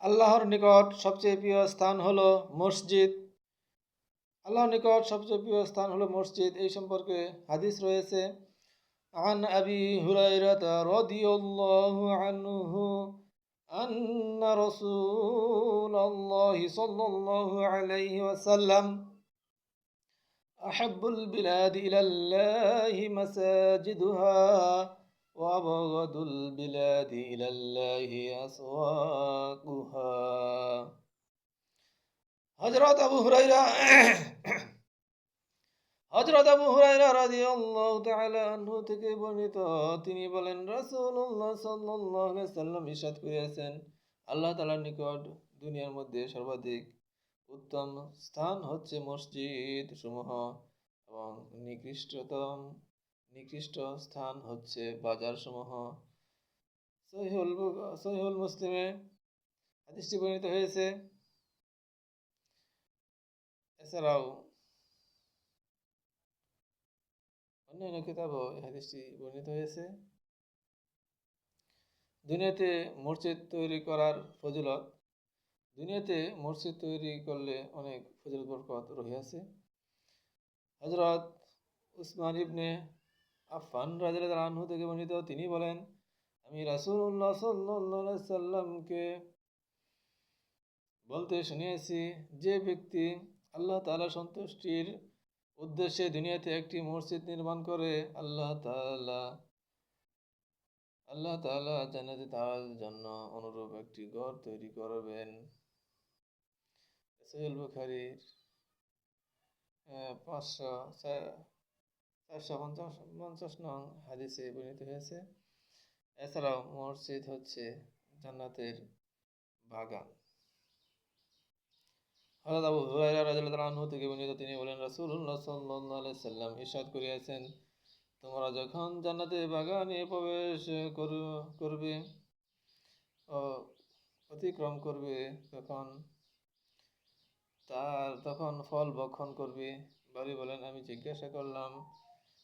আল্লাহর নিকট সবচেয়ে প্রিয় স্থান হলো মসজিদ আল্লাহর নিকট সবচেয়ে প্রিয় স্থান হলো মসজিদ এই সম্পর্কে হাদিস রয়েছে عن أبي هريرة رضي الله عنه أن رسول الله صلى الله عليه وسلم أحب البلاد إلى الله مساجدها وأبغض البلاد إلى الله أسواقها হজরত আবু হুরাইরা হজরত আবু হুরাইরা রাদিয়াল্লাহু তাআলা আনহু থেকে বর্ণিত তিনি বলেন রাসূলুল্লাহ সাল্লাল্লাহু আলাইহি সাল্লাম ইরশাদ করিয়াছেন আল্লাহ তাআলার নিকট দুনিয়ার মধ্যে সর্বাধিক উত্তম স্থান হচ্ছে মসজিদ সমূহ এবং নিকৃষ্টতম নিকৃষ্ট স্থান হচ্ছে বাজার সমূহ সহিহুল সহিহুল মুসলিমে হাদিসটি বর্ণিত হয়েছে। এছাড়াও অন্যান্য কিতাবও এই হাদিসটি বর্ণিত হয়েছে। দুনিয়াতে মসজিদ তৈরি করার ফজিলত, দুনিয়াতে মসজিদ তৈরি করলে অনেক ফজিলত বরকত রহিয়াছে। হজরত উসমান ইবনে আফান রাজা আনহু থেকে বর্ণিত, তিনি বলেন, আমি রাসূলুল্লাহ সাল্লাল্লাহু সাল্লামকে বলতে শুনিয়েছি, যে ব্যক্তি আল্লাহ তালা সন্তুষ্টির উদ্দেশ্যে দুনিয়াতে একটি মসজিদ নির্মাণ করে, আল্লাহ তাআলা আল্লাহ তাআলা জান্নাতে তার জন্য অনুরূপ একটি ঘর তৈরি করবেন। সহিহ বুখারীর পাঁচশো চারশো পঞ্চাশ পঞ্চাশ নং হাদিসে বর্ণিত হয়েছে, এছাড়াও মসজিদ হচ্ছে জান্নাতের বাগান। হযরত আবু হুরায়রা রাদিয়াল্লাহু আনহু থেকে বর্ণিত তিনি বলেন, রাসূলুল্লাহ সাল্লাল্লাহু আলাইহি সাল্লাম ইরশাদ করিয়াছেন, তোমরা যখন জান্নাতের বাগানে প্রবেশ কর- করবে ও অতিক্রম করবে, তখন তার, তখন ফল ভক্ষণ করবে। বাড়ি বলেন, আমি জিজ্ঞাসা করলাম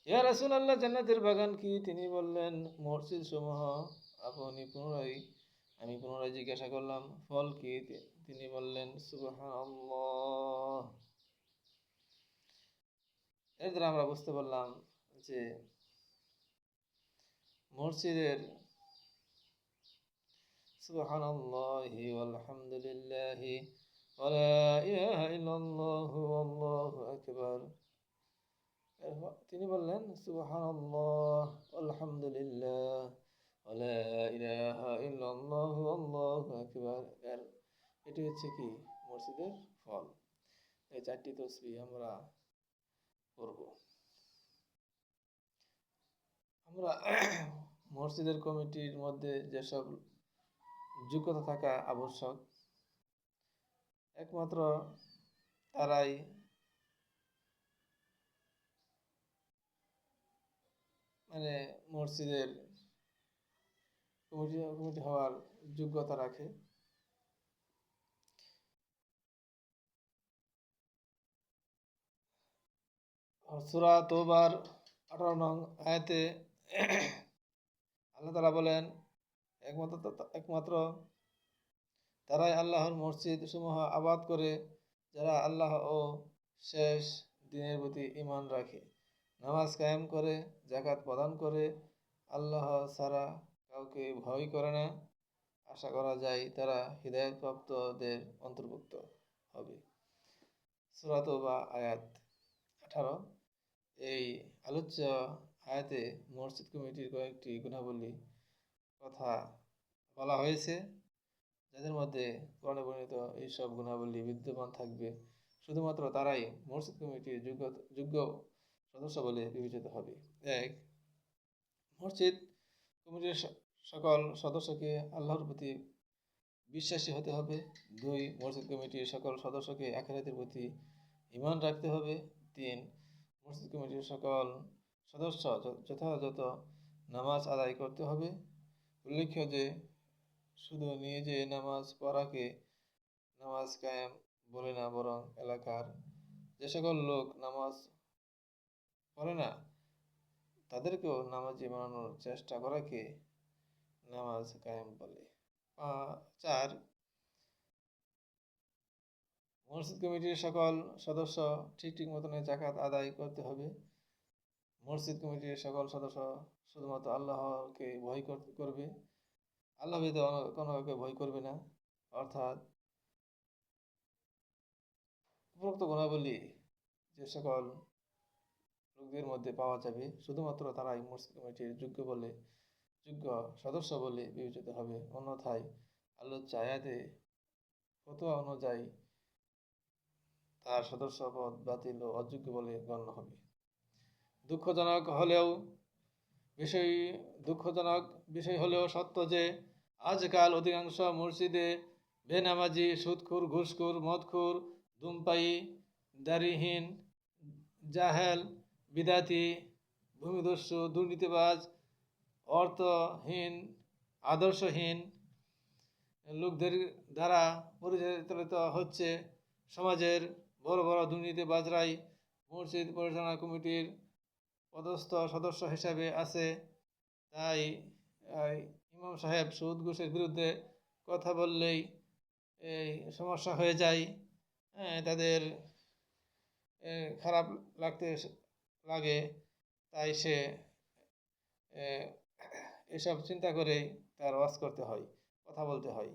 ইয়া রাসূলুল্লাহ, জান্নাতের বাগান কি? তিনি বললেন মসজিদ সমূহ আপনি পুনরায়, আমি পুনরায় জিজ্ঞাসা করলাম, ফল কি? তিনি বললেন, সুবহানাল্লাহ। এর দ্বারা আমরা বুঝতে পারলাম যে মসজিদের সুবহানাল্লাহি ওয়ালহামদুলিল্লাহি ওয়ালা ইলাহা ইল্লাল্লাহু ওয়াল্লাহু আকবার। এরপর তিনি বললেন আলহামদুলিল্লাহ এটি হচ্ছে কি? মসজিদের ফল। এই চারটি তসবিহ আমরা করব আমরা মসজিদের কমিটির মধ্যে যেসব যোগ্যতা থাকা আবশ্যক, একমাত্র তারাই মানে মসজিদের কমিটি কমিটি হওয়ার যোগ্যতা রাখে। সুরা তোবার আঠারো নং আয়াতে আল্লাহ তালা বলেন, একমাত্র একমাত্র তারাই আল্লাহর মসজিদ সমূহ আবাদ করে, যারা আল্লাহ ও শেষ দিনের প্রতি ইমান রাখে। নামাজ কায়েম করে জাকাত প্রদান করে, আল্লাহ ছাড়া কাউকে ভয় করে না। আশা করা যায় তারা হৃদায়তপ্রাপ্তদের অন্তর্ভুক্ত হবে। সুরাত বা আয়াত আঠারো। এই আলোচ্য আয়াতে মসজিদ কমিটির কয়েকটি গুণাবলী কথা বলা হয়েছে, যাদের মধ্যে কোরআনে বর্ণিত এইসব গুণাবলী বিদ্যমান থাকবে। শুধুমাত্র তারাই মসজিদ কমিটির যোগ্য যোগ্য সদস্য বলে বিবেচিত হবে। এক, মসজিদ কমিটির সকল সদস্যকে আল্লাহর প্রতি বিশ্বাসী হতে হবে। দুই, মসজিদ কমিটির সকল সদস্যকে আখেরাতের প্রতি ঈমান রাখতে হবে। তিন, মসজিদ কমিটির সকল সদস্য যথাযথ নামাজ আদায় করতে হবে। উল্লেখ্য যে, শুধু নিয়ে নিজে নামাজ পড়াকে নামাজ কায়েম বলে না, বরং এলাকার যে সকল লোক নামাজ পড়ে না তাদেরকেও নামাজি বানানোর চেষ্টা করাকে নামাজ কায়েম বলে। চার, মসজিদ কমিটির সকল সদস্য ঠিক ঠিক মতনে জাকাত আদায় করতে হবে। মসজিদ কমিটির সকল সদস্য শুধুমাত্র আল্লাহকে ভয় কর- করবে। আল্লাহ ব্যতীত কোনো কাউকে ভয় করবে না। অর্থাৎ উপরোক্ত গুণাবলী যে সকল লোকদের মধ্যে পাওয়া যাবে। শুধুমাত্র তারাই মসজিদ কমিটির যোগ্য বলে, যোগ্য সদস্য বলে বিবেচিত হবে। অন্যথায় আল্লাহর চায়াতে ফতোয়া অনুযায়ী তার সদস্য পদ বাতিল ও অযোগ্য বলে গণ্য হবে। দুঃখজনক হলেও বিষয়, দুঃখজনক বিষয় হলেও সত্য যে আজকাল অধিকাংশ মসজিদে বেনামাজি, সুদখুর, ঘুষখুর, মদখুর, ধূমপায়ী, দাড়িহীন, জাহেল বিদাতি, ভূমিদস্যু, দুর্নীতিবাজ, অর্থহীন, আদর্শহীন লোকদের দ্বারা পরিচালিত হচ্ছে সমাজের বড় বড় দুর্নীতিবাজরাই মসজিদ পরিচালনা কমিটির পদস্থ সদস্য হিসাবে আছে। তাই ইমাম সাহেব সুদ ঘুষের বিরুদ্ধে কথা বললেই এই সমস্যা হয়ে যায়। হ্যাঁ তাদের খারাপ লাগতে লাগে, তাই সে এসব চিন্তা করেই তার ওয়াজ করতে হয়, কথা বলতে হয়।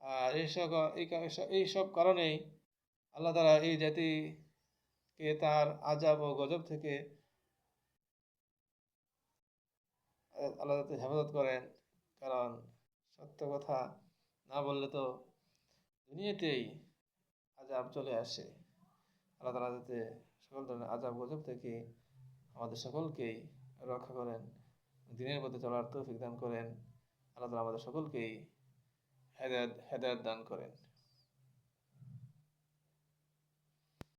আর এইসব এই এইসব কারণেই আল্লাহ তারা এই জাতিকে তার আজাব ও গজব থেকে আল্লাহ হেফাজত করেন। কারণ সত্য কথা না বললে তো দুনিয়াতেই আজাব চলে আসে। আল্লাহ তালা যাতে সকল ধরনের আজাব গজব থেকে আমাদের সকলকেই রক্ষা করেন। দিনের পথে চলার তৌফিক দান করেন। আল্লাহ আমাদের সকলকেই হেদায়ত হেদায়ত দান করেন।